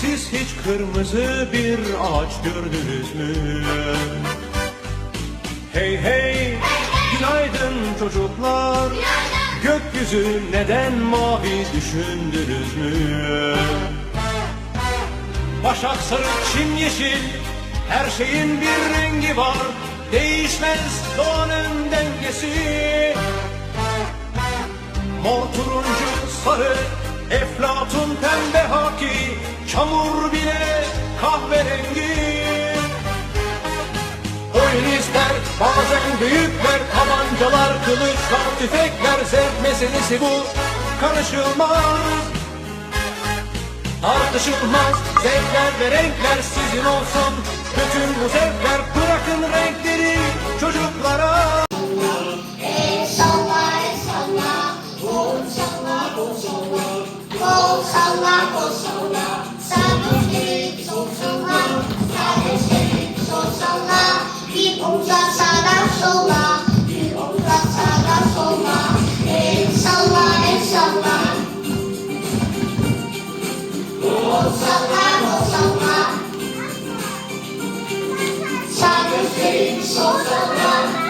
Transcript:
Siz hiç kırmızı bir ağaç gördünüz mü? Hey hey günaydın çocuklar Günaydın. Gökyüzü neden mavi düşündünüz mü? Başak sarı, çim yeşil Her şeyin bir rengi var Değişmez doğanın dengesi Mor turuncu sarı Eflatun pembe haki Çamur bile kahverengi. İster bazen büyükler Tabancalar, kılıçlar, tüfekler Zevk meselesi bu. Karışılmaz Tartışılmaz. Zevkler ve renkler sizin olsun. Bütün bu zevkler sola. Bir omuzdan sağdan sola. El salla, el salla. Kol salla, kol salla. Sağ çevir, sol salla.